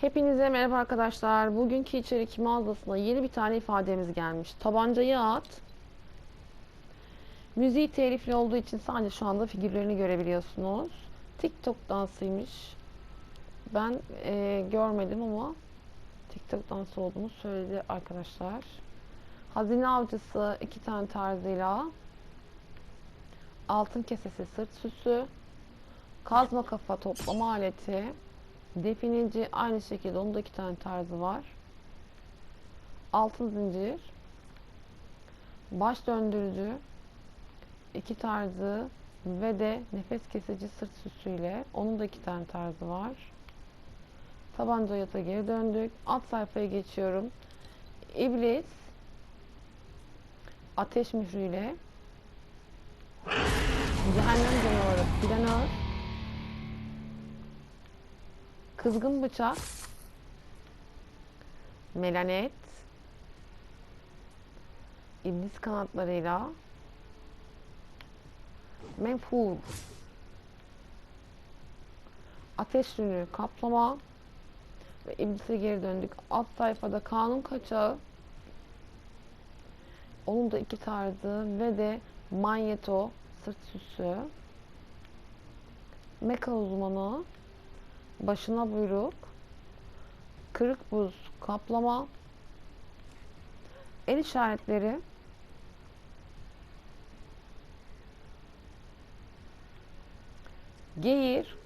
Hepinize merhaba arkadaşlar. Bugünkü içerik mağazasına yeni bir tane ifademiz gelmiş. Tabancayı at. Müziği telifli olduğu için sadece şu anda figürlerini görebiliyorsunuz. TikTok dansıymış. Ben e, görmedim ama TikTok dansı olduğunu söyledi arkadaşlar. Hazine avcısı iki tane tarzıyla. Altın kesesi sırt süsü. Kazma kafa toplama aleti. Definici aynı şekilde onun da iki tane tarzı var. Altın zincir. Baş döndürücü. iki tarzı ve de nefes kesici sırt süsüyle onun da iki tane tarzı var. Tabanca yata geri döndük. Alt sayfaya geçiyorum. İblis ateş mührüyle cehennem canavarı planör Kızgın bıçak, melanet, iblis kanatlarıyla, menfur, ateş rünü kaplama. Ve iblise geri döndük. Alt sayfada kanun kaçağı, onun da iki tarzı ve de manyeto sırt süsü, meka uzmanı, başına buyruk, kırık buz kaplama, el işaretleri, geyir,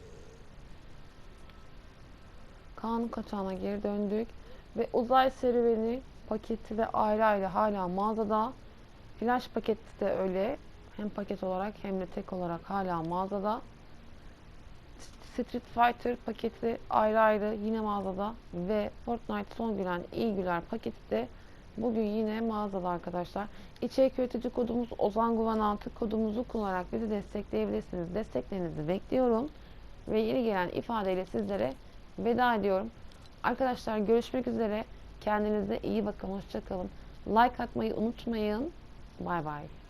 kanun kaçağına geri döndük ve uzay serüveni paketi de ayrı ayrı hala mağazada. Flash paketi de öyle. Hem paket olarak hem de tek olarak hala mağazada. Street Fighter paketi ayrı ayrı yine mağazada ve Fortnite son gülen iyi güler paketi de bugün yine mağazada arkadaşlar. İçerik üretici kodumuz Ozan Guvan 6 kodumuzu kullanarak bizi destekleyebilirsiniz. Desteklerinizi bekliyorum. Ve yeni gelen ifadeyle sizlere veda ediyorum. Arkadaşlar görüşmek üzere. Kendinize iyi bakın. Hoşçakalın. Like atmayı unutmayın. Bay bay.